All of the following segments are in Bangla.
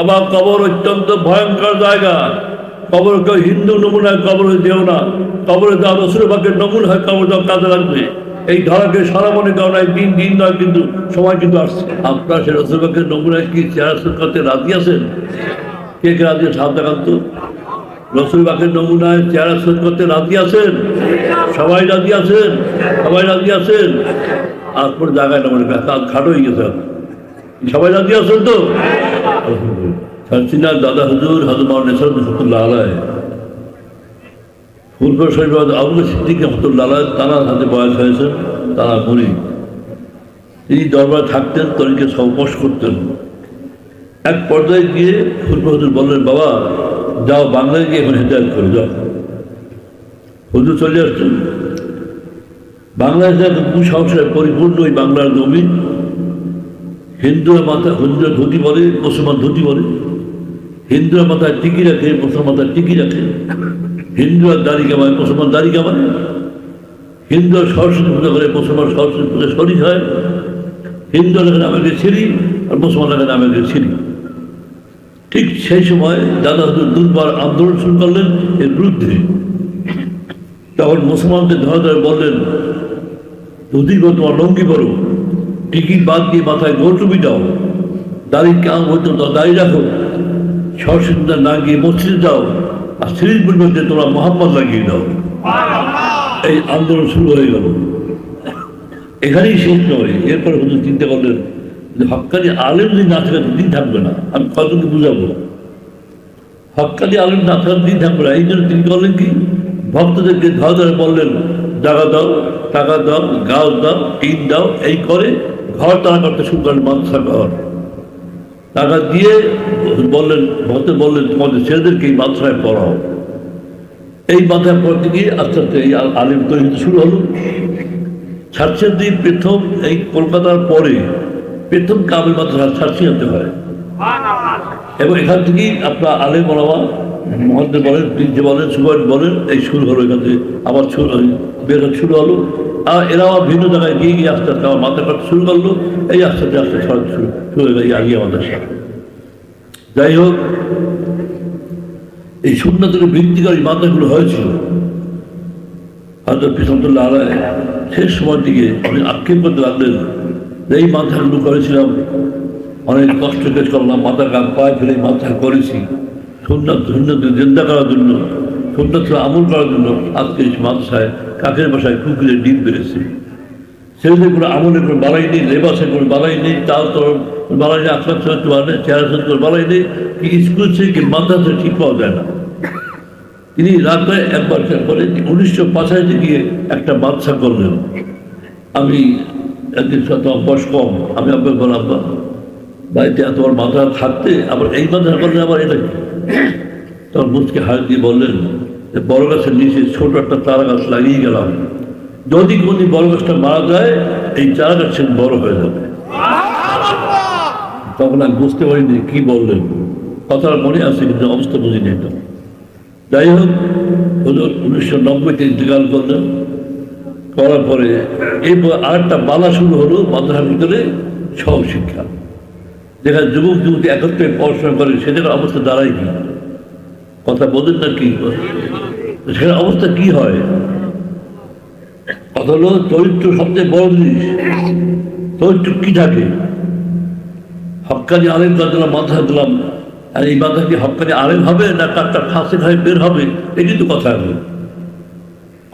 আমার কবর অত্যন্ত ভয়ঙ্কর জায়গা। কবর হিন্দু নমুনায় কবরে দেও না। কবরে দেওয়া রসুল বাকের নমুন হয়, কবর দেওয়া কাজে লাগবে। এই ধরাকে সারা মনে করা নাই দিন দিন নয়, কিন্তু সময় কিন্তু আসছে। আপনার সে রসুল বাকের নমুনায় কি চেহারা করতে রাজি আছেন? কে কে রাজি সাহায্য দেখান তো। রসুল বাকের নমুনায় চেহারা শোধ করতে রাজি আছেন? সবাই রাজি আছেন? সবাই রাজি আছেন? আর কোনো জায়গায় না মনে কাজ খাটো হয়ে গেছে সবাই রাজি আছেন তো? শান্তিনাথ দাদা হুজুর হাজুমার নেশাদ রহমতুল্লাহ আলায় পূর্ব শরীফ আবুল সিদ্দিক রহমতুল্লাহ তারা হাতে বয়স হয়েছে, তারা মরি তিনি দরবার থাকতেন তরিকে সংপোষ করতেন। এক পর্যায়ে গিয়ে পূর্ব হুজুর বললেন, বাবা, যাও বাংলায় গিয়ে এখন হেদায়ত করে যাও। হুজুর চলে আসছেন বাংলাদেশে কুসংস্কারে পরিপূর্ণ ওই বাংলার জমি। হিন্দুরা মাথা, হিন্দুরা ধুতি বলে, মুসলমান ধুতি বলে। হিন্দুরা মাথায় টিকি রাখে, মুসলমান মাথায় টিকি রাখে। হিন্দুরা দাড়ি কামায়, মুসলমান দাড়ি কামায়। হিন্দুরা সরস্বতী পূজা করে, মুসলমান সরস্বতী পূজা শরীর হয়। হিন্দু লেখেন আমাকে ছিঁড়ি, আর মুসলমান লেখেন আমাকে ছিঁড়ি। ঠিক সেই সময় দাদা হুজুর দুর্বার আন্দোলন শুরু করলেন এর বিরুদ্ধে। তখন মুসলমানদের ধরে ধরে বললেন, ধুতি তোমার লঙ্গি করো টিকিট বাদ দিয়ে মাথায় গোটুবি দাও। দাড়ি কাম হইতো তো দাড়ি রাখো। সরস্বতী না গিয়ে মসজিদে যাও। আর সিরিজ পরিবর্তে তোমরা মোহাম্মদ লাগিয়ে দাও। এই আন্দোলন শুরু হয়ে গেল। এখানেই শেষ নয়। এরপর হুজুর চিন্তা করলেন যে হকানি আলেম যদি না থাকে দিন থাকবে না। আমি কতকে বুঝাবো? হকানি আলেম না থাকার দিন থাকবে না। এই জন্য তিনি করলেন কি? ভক্তদেরকে ধরে ধরে বললেন, জায়গা দাও, টাকা দাও, গাছ দাও, টিন দাও, এই করে করতে শুরু করেন মাদ্রাসা ঘর। টাকা দিয়ে বললেন, ভক্ত বললেন, তোমাদের ছেলেদেরকে এই মাদ্রাসায় পড়াও। এই মাথায় পড়তে গিয়ে আস্তে আস্তে এই আলিম তৈরি হতে শুরু হলো। ছাড়ছেন প্রথম এই কলকাতার পরে প্রথম কাবিল মাদ্রাসা ছাড়ছি আনতে হয়। এবং এখান থেকেই আপনার আলেম বলামা মহাদ্দের বলেন যে বলেন সুবান বলেন, এই শুরু হলো এখান থেকে। আবার শুরু বের হতে শুরু হলো। আর এরা আবার ভিন্ন জায়গায় গিয়ে গিয়ে আস্তে আস্তে আমার মাথা কাটতে শুরু করল। এই আস্তে আস্তে আস্তে ছড়াতে শুরু শুরু হয়ে গেল এই আগে আমাদের সাথে যাই হোক, এই সুন্নতের ভিত্তিকারী মাথাগুলো হয়েছিল। হয়তো পিছনতুল্লাহ আলায় শেষ সময় দিকে আমি আক্ষেপ করতে লাগলেন যে এই মাথাগুলো করেছিলাম, অনেক কষ্ট কাজ করলাম মাথা কাম পায়ে ফেলে মাথা করেছি। সুন্নত সুন্নত জিন্দা করার জন্য সুন্নত আমল করার জন্য আজকে এই মাদ্রাসায় কাকের বাসায় কুকুরের ডিম বেড়েছে। ছেলেদের কোনো আমলের কোনো বাড়াই নেই, লেবাসের কোনো বাড়াই নেই, তাও তো বাড়াই নেই আখলাখ চলতে পারে চেহারা চলতে করে বাড়াই নেই, কি স্কুল থেকে মাদ্রাসা ঠিক পাওয়া যায় না। তিনি রাতে একবার করে উনিশশো পঁচাশি গিয়ে একটা বাচ্চা করলেন। আমি একদিন বয়স কম, আমি আপনার বললাম, আব্বা, বাড়িতে তোমার মাথা থাকতে আবার এই মাথা করলে আবার এটা তখন মুচকে হাত দিয়ে বললেন বড় গাছের নিচে ছোট একটা চারা গাছ লাগিয়ে গেলাম। যদি কোনদিন বড় গাছটা মারা যায়, এই চারা গাছ বড় হয়ে যাবে। তখন আমি বুঝতে পারিনি কি বললেন। কথাটা মনে আছে, কিন্তু অবস্থা বুঝিনি এটা যাই হোক উনিশশো নব্বইতে ইন্তেকাল করলেন। করার পরে এরপর আরেকটা বালা শুরু হলো মাদ্রাসার ভিতরে সব শিক্ষা যেখানে যুবক যুবতী একত্রে পড়াশোনা করে সেটার অবস্থা দাঁড়ায় কি? কথা বলেন না কি সেখানে অবস্থা কি হয়? কথা হলো, চরিত্র সবচেয়ে বড় জিনিস। চরিত্র কি থাকে? হকানি আলেম দিলাম মাথা দিলাম আর এই মাথা কি হকানি আলেম হবে না কারটা ফাঁসে খাই বের হবে? এটি তো কথা হবে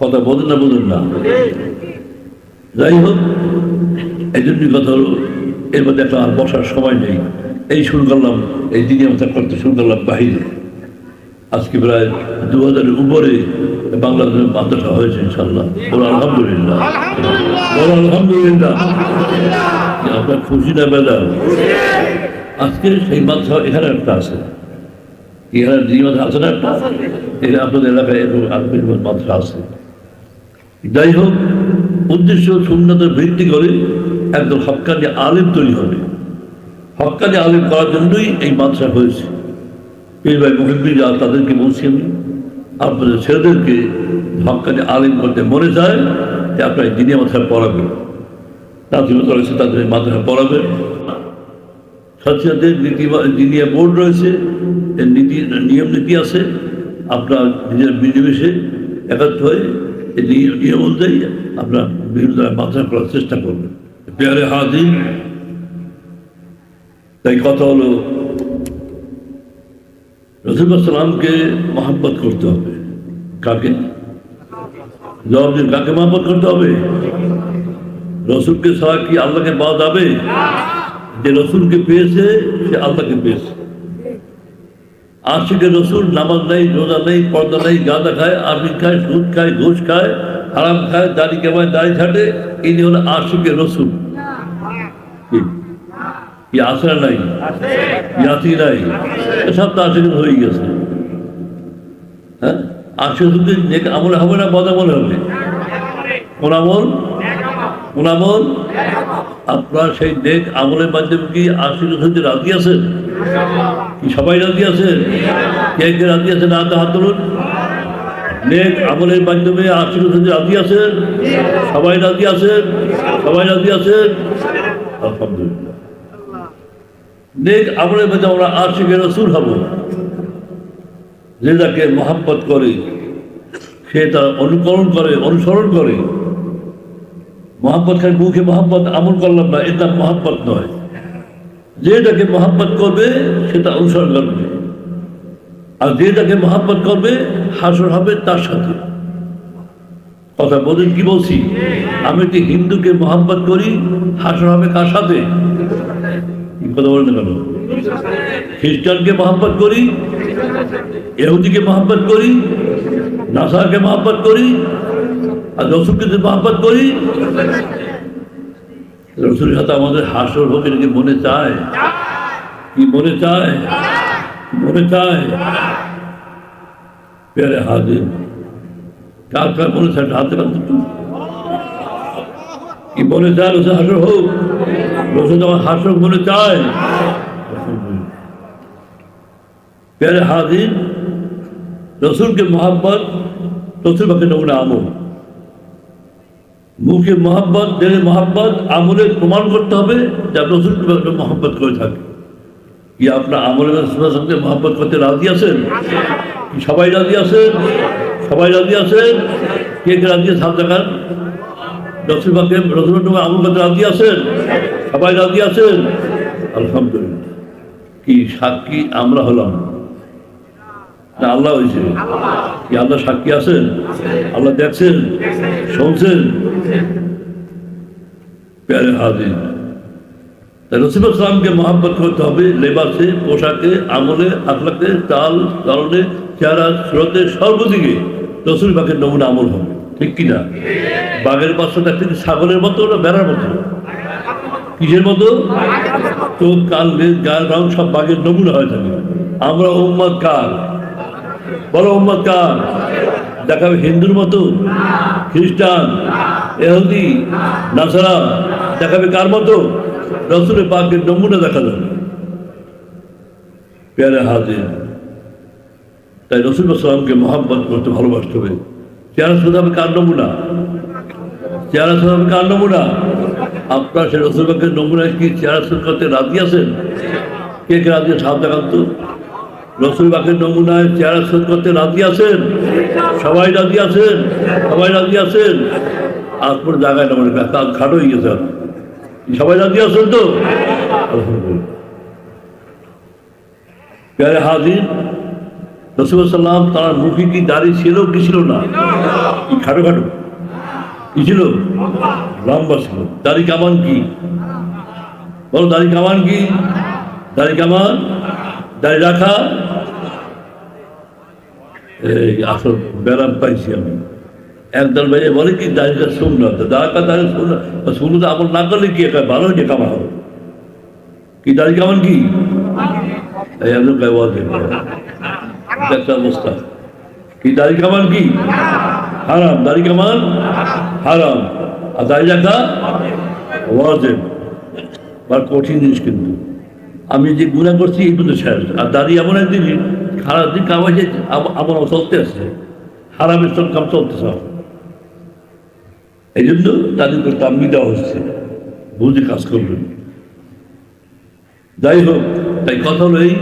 কথা বোঝেন না বোঝেন না। যাই হোক এই জন্যই কথা হলো, এর মধ্যে একটা আর বসার সময় নেই। এই শুরু করলাম, এই দিনে মাথা করতে শুরু করলাম বাহিরে। আজকে প্রায় দু হাজারের উপরে বাংলাদেশের মাদ্রাসা হয়েছে ইনশাল্লাহ বলো আলহামদুলিল্লাহ। বলো আলহামদুলিল্লাহ। আপনার খুশি না বেদা আজকে সেই মাদ্রাসা এখানে একটা আছে। এখানে যে মাদ্রাসা আছে না একটা? এখানে আপনাদের এলাকায় এরকম আরবি মাদ্রাসা আছে। যাই হোক উদ্দেশ্য শূন্যতার ভিত্তি করে একদম হক্কানি আলেম তৈরি হবে। হক্কানি আলেম করার জন্যই এই মাদ্রাসা হয়েছে। এই ভাই মুহিবিন তাদেরকে বলছি আপনাদের ছেলেদেরকে হক্কানি আলেম করতে মনে যায় যে আপনার দিনে মাথায় পড়াবেন। তাদের রয়েছে তাদের মাথায় পড়াবেন। সাথে সাথে নীতি দিনিয়া বোর্ড রয়েছে, এর নীতি নিয়ম নীতি আছে। আপনার নিজের বিনিবেশে একাত্ম হয়ে এই নিয়ম অনুযায়ী আপনার বিভিন্ন মাত্রা করার চেষ্টা করবেন। পেয়ারে হাজির। তাই কথা হলো রসুলামকে মহাব্বত করতে হবে। কাকে? জবাব দিন, কাকে মহাব্বত করতে হবে? রসুলকে ছাড়া কি আল্লাহকে পাওয়া যাবে? যে রসুলকে পেয়েছে, সে আল্লাহকে পেয়েছে। আশিকে রসুল নামাজ নেই, রোজা নেই, পর্দা নেই, গাঁদা খায় আফিক খায় সুদ খায়, ঘুষ খায়, হারাম খায়, দাড়ি কেমায়, দাড়ি ছাটে, ইনি হলো আশিকে রসুল? কি আছে নাই জাতি নাই। এসব তো আশিক হয়ে গেছে। হ্যাঁ? যদি নেক আমল হবে না, বদ আমল হবে। কোন আমল? কোন আপনার সেই নেক আমলের মাধ্যমে কি আশিক হতে রাজি আছেন? কি সবাই রাজি আছেন? কে কে রাজি আছেন? হাত হাত তুলুন নেক আমলের মাধ্যমে আশিক হতে রাজি আছেন? সবাই রাজি আছেন? সবাই রাজি আছেন? আলহামদুলিল্লাহ। নেক আমলের মধ্যে আমরা আশিকের রসুল হব। যে যাকে মহাব্বত করে, সে তার অনুকরণ করে, অনুসরণ করে। মহাব্বত খালি মুখে মহাব্বত আমল করলাম না এটা মহাব্বত নয়। যে যাকে মহাব্বত করবে সেটা অনুসরণ করবে। আর যে যাকে মহাব্বত করবে, হাসর হবে তার সাথে। কথা বলেন কি বলছি? আমি একটি হিন্দুকে মহাব্বত করি, হাসর হবে কার সাথে? কথা বলেন কেন খ্রিস্টানকে মহাব্বত করি এহুদিকে মহাব্বত করি নাসাকে মহাব্বত করি, আর রসুলকে মহাব্বত করি, রসুলের সাথে আমাদের হাসর হবে কি মনে চায়? কি মনে চায়? মনে চায়? পেয়ারে হাজির। কার কার মনে চায়? হাতে কাছে কি মনে চায় রসুল হাসর হোক? রসুল আমার হাসর মনে চায়, প্যারে হাজির, রসুলকে মোহাব্বত, রসুল বাকি নমুনা আমল। মুখে মোহাব্বত, দেহে মোহাব্বত, আমলে প্রমাণ করতে হবে যে আপনি রসুলকে মোহাব্বত করে থাকে কি আপনার আমলের সঙ্গে মোহাব্বত করতে রাজি আছেন? সবাই রাজি আছেন? সবাই রাজি আছেন? কে কে রাজি আছে? রসুল বাকি রসুল করতে রাজি আছেন? সবাই রাজি আছেন? আলহামদুলিল্লাহ। কি সাক্ষী আমরা হলাম। না, আল্লাহ হয়েছে। কি আল্লাহ সাক্ষী আছেন? আল্লাহ দেখছেন, শুনছেন? প্যারে হাজির। ইসলামকে মহাব্বত করতে হবে, লেবাসে, পোশাকে, আমলে, আখলাকে চাল চলনে চেহারা সুরতে, সর্বদিকে রসুল বাগের নমুনা আমল হবে। ঠিক কিনা? বাঘের পাশে দেখতে ছাগলের মতো না বেড়ার মতো? কিসের মতো? চোখ কাল গায়ের রং সব বাঘের নমুনা হয়ে থাকে। আমরা উম্মত কার? বলো উম্মত কার? দেখাবে হিন্দুর মতো? খ্রিস্টান? এহুদি? নাসারা? দেখাবে কার মতো? রসুলের পাকের নমুনা দেখা যাবে। পেয়ারে হাজির। তাই রসুল সালামকে মহাব্বত করতে ভালোবাসতে হবে। চেহারা শুধু হবে কার নমুনা? চেহারা শুধু আমি কার নমুনা? আপনার সে রসুল পাকের নমুনা কি চেহারা শুধু করতে রাজি আছেন? কে কে রাজি সাহায্য দেখান তো। রসুল বাকের নমুনায় চেহারা শোধ করতে রাজি আছেন? সবাই রাজি আছেন? সবাই রাজি আছেন? আর কোনো জায়গায় না মানে কাজ খাটো হয়ে গেছে। সবাই রাজি আছেন তো? হাজির রসুল সাল্লাম তার মুখে কি দাড়ি ছিল কি ছিল না? খাটো খাটো। কি ছিল? লম্বা ছিল। দাড়ি কামান কি? বলো, দাড়ি কামান কি? দাড়ি কামান? দাড়ি রাখা? আসল ব্যারাম পাইছি আমি। একদল ভাই বলে কি, দাড়িটা শুনলো দাঁড়া দাঁড়িয়ে শুনলো শুনলো তো আমল না করলে কি একটা ভালো যে কামা হবে? কি দাড়ি কামান কি? একদম ব্যবহার একটা অবস্থা। কি, দাড়ি কামান কি? হারাম। দাড়ি কামান? হারাম। আর দাড়ি রাখা? ওয়াজেব। বা কঠিন জিনিস কিন্তু। আমি যে গুণা করছি, এই কিন্তু শেষ। আর দাঁড়িয়ে এমন একদিন, খারাপ দিন আমার চলতে আসছে হারামের সব কাম চলতে আমার। এই জন্য তাদেরকে তাম্মি দেওয়া হচ্ছে। বুঝে কাজ করবেন। যাই হোক, তাই কথা হলো এই।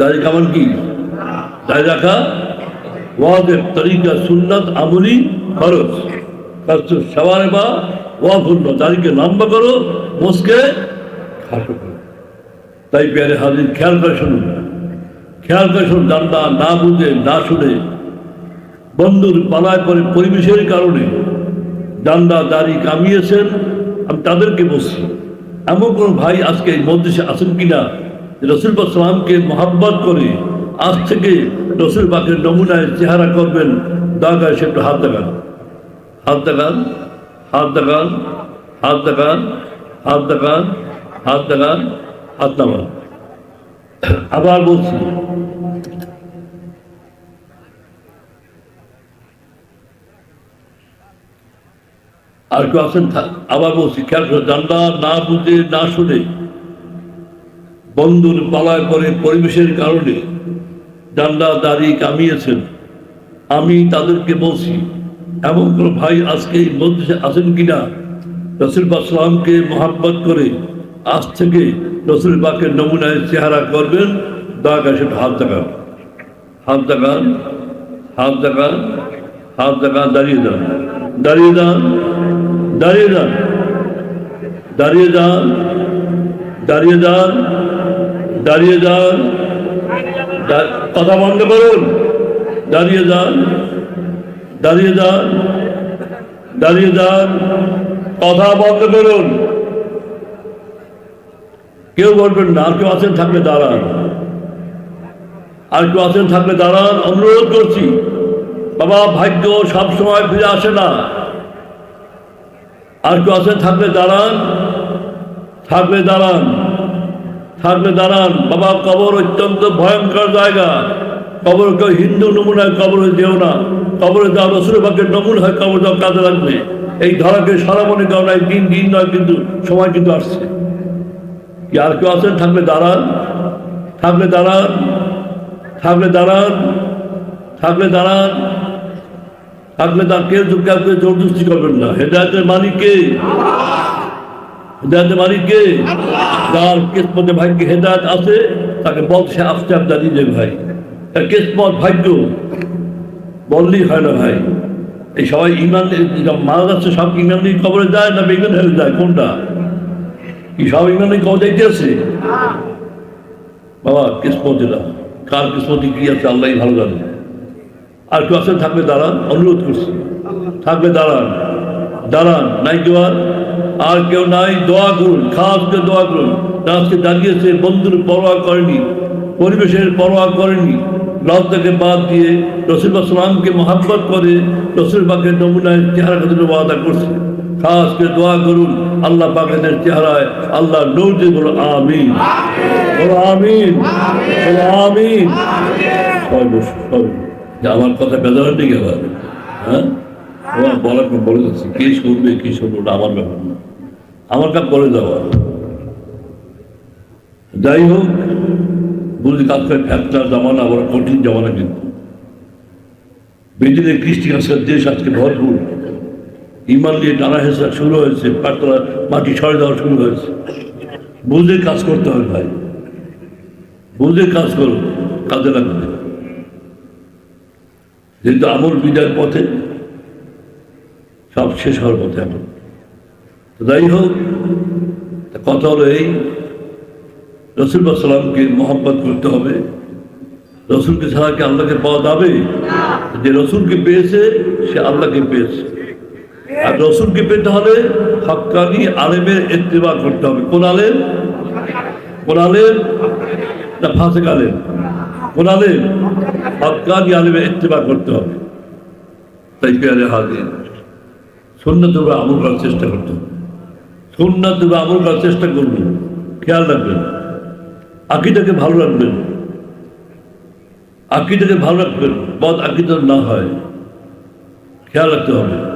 দাড়ি কামান কি? দাড়ি রাখা? ওয়াজেব, তরিকা, সুন্নাত, আমলি খরচ খরচ সবার বা ওয়াফুল্ল দাড়িকে লম্বা করো, মোসকে খাটো করো। তাই পেয়ারে হাজির, খেয়াল করে শুনুন। খেয়াল করে শুনুন জানলা না বুঝে, না শুনে। বন্ধুর পালায় পরে পরিবেশের কারণে ডান্ডা, দাড়ি কামিয়েছেন, আমি তাদেরকে বলছি, এমন কোন ভাই আজকে এই মধ্যে আছেন কিনা? রসুল সালামকে মহাব্বত করে আজ থেকে রসুল বাকের নমুনায় চেহারা করবেন দাগায় সে একটু হাত দেখান। হাত দেখান হাত দেখান হাত দেখান হাত দেখান হাত দেখান, হাত নামান। আবার বলছি, আর কেউ আছেন? আবার বলছি, খেয়াল জানলা না বুঝে, না শুনে বন্ধুর পালায় পরে পরিবেশের কারণে ডান্ডা দাড়ি কামিয়েছেন। আমি তাদেরকে বলছি, এমন কোনো ভাই আজকে এই মধ্যে আছেন কিনা? রসুল সালামকে মোহাব্বত করে আজ থেকে রসুল বাকের নমুনায় চেহারা করবেন। দয়া করে হাত দেখান। হাত দেখান হাত দেখান হাত দেখান, দাঁড়িয়ে যান। দাঁড়িয়ে যান দাঁড়িয়ে যান। দাঁড়িয়ে যান দাঁড়িয়ে যান। দাঁড়িয়ে যান। কথা বন্ধ করুন। দাঁড়িয়ে যান। দাঁড়িয়ে যান। দাঁড়িয়ে যান। কথা বন্ধ করুন। কেউ বলবেন না, আর কেউ আছেন থাকলে দাঁড়ান। আর কেউ আছেন থাকলে দাঁড়ান। অনুরোধ করছি, বাবা, ভাগ্য সব সময় ফিরে আসে না। আর কেউ আছেন থাকলে দাঁড়ান। থাকলে দাঁড়ান। থাকলে দাঁড়ান। বাবা, কবর অত্যন্ত ভয়ঙ্কর জায়গা। কবর কেউ হিন্দু নমুনায় কবরে যেও না। কবরে যাও রসুল ভাগ্যের নমুনা হয় কবর যাও, কাজে লাগবে। এই ধরাকে সারা মনে কারণ দিন দিন নয়, কিন্তু সময় কিন্তু আসছে। আর কেউ আছেন? থাকলে দাঁড়ান। থাকলে দাঁড়ান। থাকলে দাঁড়ান। থাকলে দাঁড়ান। থাকলে তার কেউ কাউকে জোরদস্তি করবেন না। হেদায়তের মালিক কে? হেদায়তের মালিক কে? যার কিসমতে ভাগ্যে হেদায়ত আছে তাকে বলছে আস্তে আস্তে দাঁড়িয়ে যাবে ভাই। তার কিসমত ভাগ্য বললেই হয় না ভাই। এই সবাই ইমান মারা যাচ্ছে সব ইমান নিয়ে কবরে যায় না বেগুন হয়ে যায়? কোনটা? কি সব ইমান নিয়ে কবর যাইতে আছে? বাবা কিসমত দিলাম কার কিসমতে কি আছে আল্লাহ ভালো জানে। আর কেউ আছেন থাকবে দাঁড়ান অনুরোধ করছি। থাকবে দাঁড়ান। দাঁড়ান নাই কেউ আর আর কেউ নাই, দোয়া করুন করে দোয়া করুন। আজকে দাঁড়িয়েছে বন্ধুর পরোয়া করেনি, পরিবেশের পরোয়া করেনি। লজ্জাকে বাদ দিয়ে রসুল্লাহ সালামকে মহাব্বত করে রসুল নমুনায় চেহারা খাতে ওয়াদা করছে। খাস করে দোয়া করুন আল্লাহ পাকের চেহারায়, আল্লাহ দিয়ে বলো আমিন। বলো আমিন। বলো আমিন। আমার কথা বেজার নেই আবার হ্যাঁ? বলার বলে যাচ্ছে, কে শুনবে, কি শুনবে আমার ব্যাপার না। আমার কাজ বলে যাওয়া। যাই হোক, বুঝলি করে ফ্যাক্টার জামানা, আবার কঠিন জামানা কিন্তু। বেদিনের কৃষ্টি আজকের দেশ আজকে ভরপুর। ইমান দিয়ে টানা হেসা শুরু হয়েছে পাটতলা মাটি ছড়ে দেওয়া শুরু হয়েছে। বুঝে কাজ করতে হবে ভাই। বুঝে কাজ করো, কাজে লাগবে। যেহেতু আমল বিদায়ের পথে, সব শেষ হওয়ার পথে এখন তো যাই হোক কথা হলো এই রসুল্লাহ সাল্লামকে মোহাম্মত করতে হবে। রসুলকে ছাড়া কি আল্লাহকে পাওয়া যাবে? যে রসুলকে পেয়েছে, সে আল্লাহকে পেয়েছে। আর রসুলকে পেতে হলে হক্কানি আলেমের ইত্তেবা করতে হবে। কোন আলেম? কোন আলেম? না ফাঁসে আলেম। কোন আলেম? হক্কানি আলেমের ইত্তেবা করতে হবে। তাই পেয়ারে হাজির। উপরে আমল করার চেষ্টা করতে হবে। সুন্নত দেবে, আমল করার চেষ্টা করবেন। খেয়াল রাখবেন। আকিটাকে ভালো রাখবেন। আকিটাকে ভালো রাখবেন। বদ আকিদার না হয়। খেয়াল রাখতে হবে।